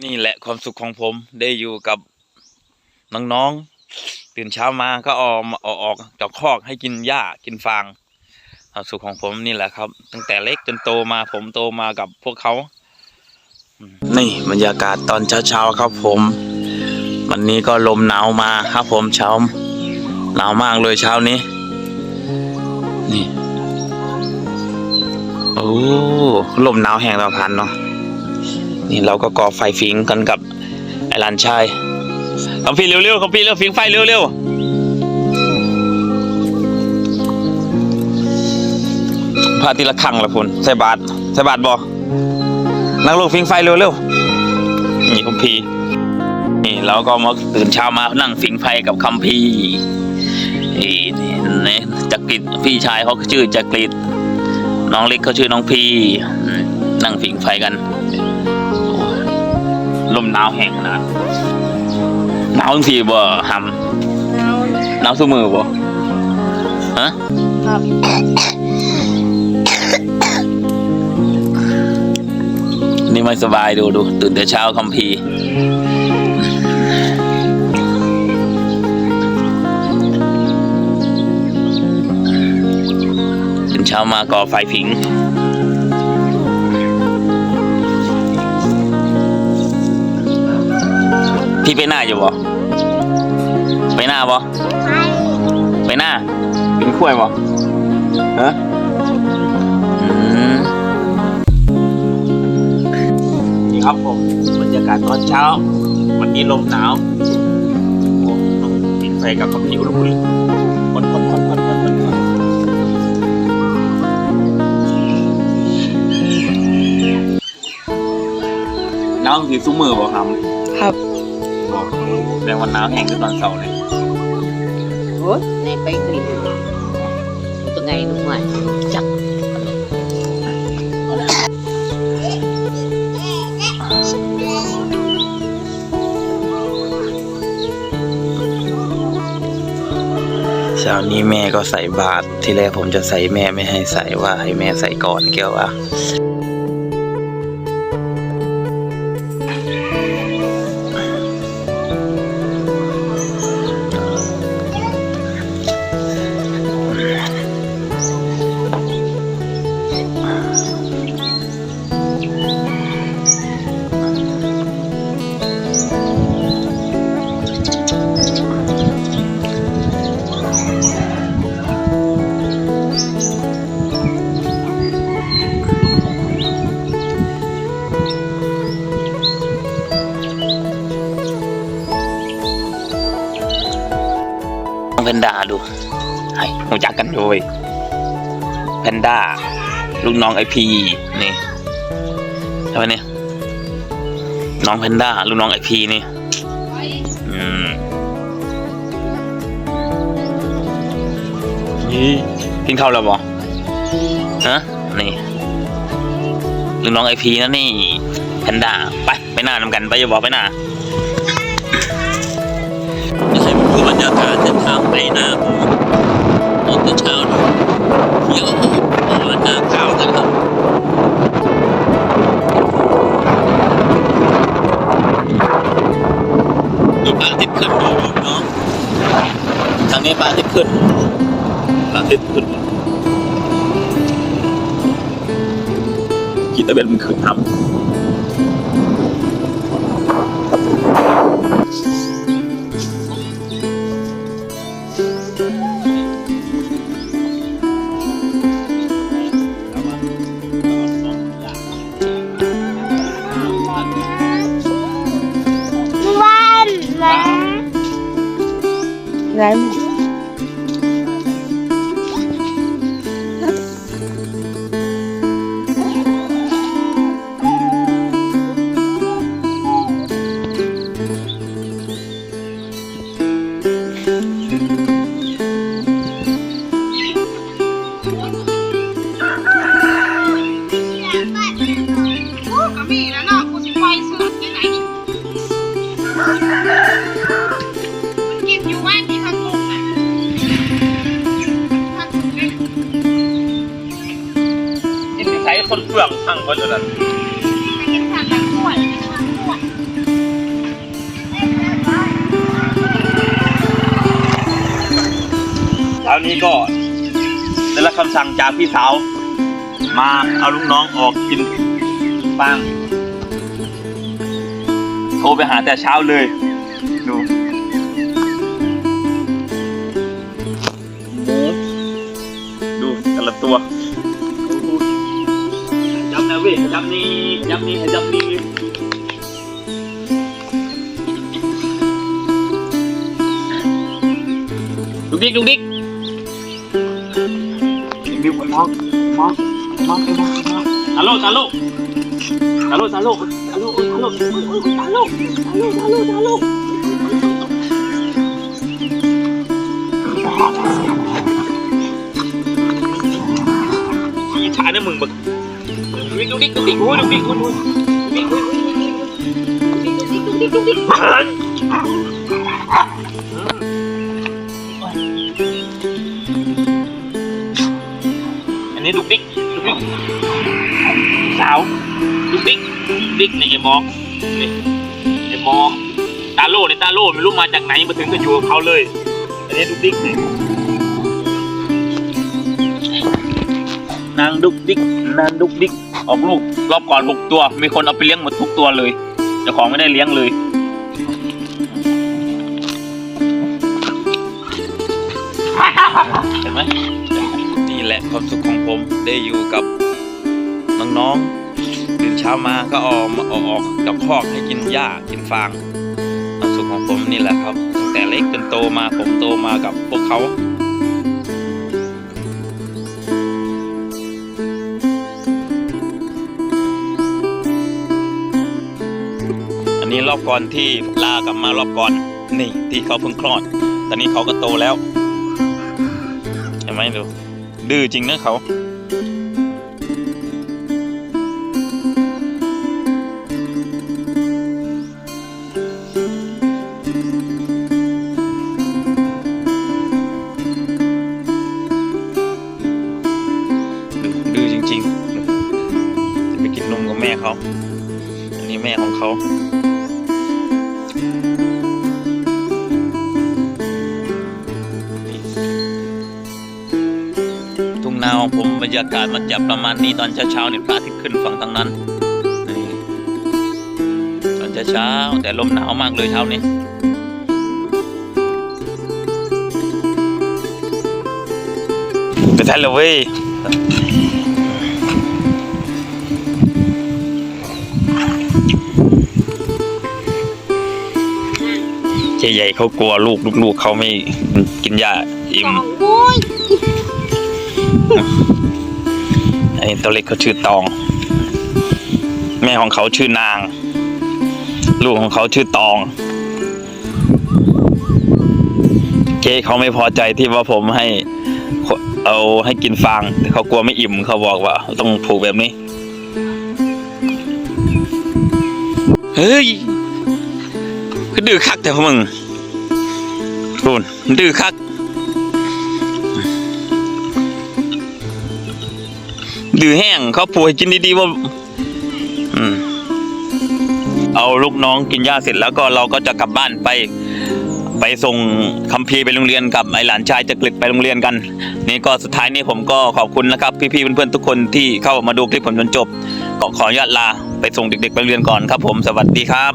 นี่แหละความสุขของผมได้อยู่กับน้องๆตื่นเช้ามาก็ออกมาออกออกจากคอกให้กินหญ้ากินฟางความสุขของผมนี่แหละครับ ตั้งแต่เล็กจนโตมาผมโตมากับพวกเขา นี่บรรยากาศตอนเช้าๆครับผม วันนี้ก็ลมหนาวมาครับผมเช้าหนาวมากเลยเช้านี้ นี่โอ้ลมหนาวแห้งตะพันเนาะ นี่เราก็ก่อไฟฟิงกันกับไอ้หลานชายคอมพี่เร็วๆคอมพี่เร็วฟิงไฟเร็วๆพระอาทิตย์ละครั้งละพุ่นใส่บาทใส่บาทบอนั่งลงฟิงไฟเร็วๆนี่คอมพีนี่เราก็มาตื่นเช้ามานั่งฟิงไฟกับคัมพีนี่นี่จักริดพี่ชายเขาชื่อจักริดน้องเล็กเขาชื่อน้องพีนั่งฟิงไฟกัน ลมหนาวแห้งขนาดหนาวจังทีบ่หำหนาวสู้มือบ่ฮะครับนี่ไม่สบายดูดูตื่นแต่เช้าคัมพีร์ตื่นเช้ามาก่อไฟผิง พี่ไปหน้าอยู่บ่ไปหน้าบ่ไปหน้าเป็นขั้วยบ่ฮะอืมนี่ครับผมบรรยากาศตอนเช้า วันนี้ลมหนาวโอ้ต้องปิดไฟกับกับผิวแล้วคุณคนคนคนคนคนคนคนหนาวคือซุ้มมือบ่ครับ ครับ บอกแรงวันหนาวแห้งขึ้นตอนเสาร์เลยโอ้ยในไปกลิ่นตัวไงนุ่มหวานจับเช้านี้แม่ก็ใส่บาตรที่แรกผมจะใส่แม่ไม่ให้ใส่ว่าให้แม่ใส่ก่อนเกี่ยวว่า รู้จักกันอยู่เว้ยแพนด้าลูกน้องไอพีนี่ใช่ไหมเนี่ยน้องแพนด้าลูกน้องไอพีนี่อืมนี่กินข้าวแล้วบ่ฮะนี่ลูกน้องไอพีนะนี่แพนด้าไปไปหน้านำกันไปอย่าบอกไปหน้าไม่ใช่คือบรรยากาศเส้นทางไปหน้าางนี้ปลาทิพย์ขึ้นปลาทิพย์ขึ้นคิดว่าเป็นมันคือทำวั เฟืองพังหมดแล้วนั่นคราวนี้ก็ได้รับคำสั่งจากพี่สาว มาเอาลูกน้องออกกินปังโทรไปหาแต่เช้าเลย ดูดูแต่ละตัว vị dăm đi dăm đi hay dăm đi. Đúng đi đúng đích. Điều món món món món món Alo alo. Alo alo. Alo alo alo alo alo alo Hãy subscribe cho kênh bực. ิ่งดูดิ๊กดูดิ๊กโอ้ยดูดิ๊กดูดิ๊กวิ่งวิ่งวิ่งวิ่งวิ่งดูดิ๊กดูดิ๊กดูดิ๊กอันนี้ดูดิ๊กดูดิ๊กสาวดูดิ๊กดิ๊กในไอ้มองนี่ไอ้มองตาโล่ในตาโล่ไม่รู้มาจากไหนมาถึงก็อยู่กับเขาเลย อันนี้ดูดิ๊กนี่นางดุกดิ๊กนางดุกดิ๊ก ออกลูกรอบก่อนหกตัว มีคนเอาไปเลี้ยงหมดทุกตัวเลยเจ้าของไม่ได้เลี้ยงเลย เห็นไหมนี่แหละความสุขของผมได้อยู่กับน้องๆตื่นเช้ามาก็ออกมาออกออกจากคอกให้กินหญ้ากินฟางความสุขของผมนี่แหละครับตั้งแต่เล็กจนโตมาผมโตมากับพวกเขา อันนี้รอบก่อนที่ลากลับมารอบก่อน นี่ที่เขาเพิ่งคลอด ตอนนี้เขาก็โตแล้ว เห็นไหมดู ดื้อจริงนะเขาดื้อจริงๆ จะไปกินนมกับแม่เขา อันนี้แม่ของเขา นาของผมบรรยากาศมันจะประมาณนี้ตอนเช้าๆเนี่ยพระอาทิตย์ขึ้นฝั่งทางนั้นนี่ตอนเช้าๆแต่ลมหนาวมากเลยเช้านี้ไปทันเลยเว้ยเจใหญ่เขากลัวลูกลูกๆเขาไม่กินหญ้าอิ่มโอ้ยไอ้ตัวเล็กเขาชื่อตอง แม่ของเขาชื่อนาง ลูกของเขาชื่อตองเจ๊เขาไม่พอใจที่ว่าผมให้ เอาให้กินฟางแต่เขากลัวไม่อิ่มเขาบอกว่า ต้องผูกแบบนี้ เฮ้ยก็ดื้อคักแต่พวกมึงรูนดื้อคัก ดื้อแห้งเขาป่วยกินดีๆว่าอืมเอาลูกน้องกินหญ้าเสร็จแล้วก็เราก็จะกลับบ้านไป ไปส่งคัมภีร์ไปโรงเรียนกับไอหลานชายจะกลิดไปโรงเรียนกัน นี่ก็สุดท้ายนี้ผมก็ขอบคุณนะครับ พี่ๆเพื่อนๆทุกคนที่เข้ามาดูคลิปผมจนจบก็ขออนุญาตลาไปส่งเด็กๆไปโรงเรียนก่อนครับ ผมสวัสดีครับ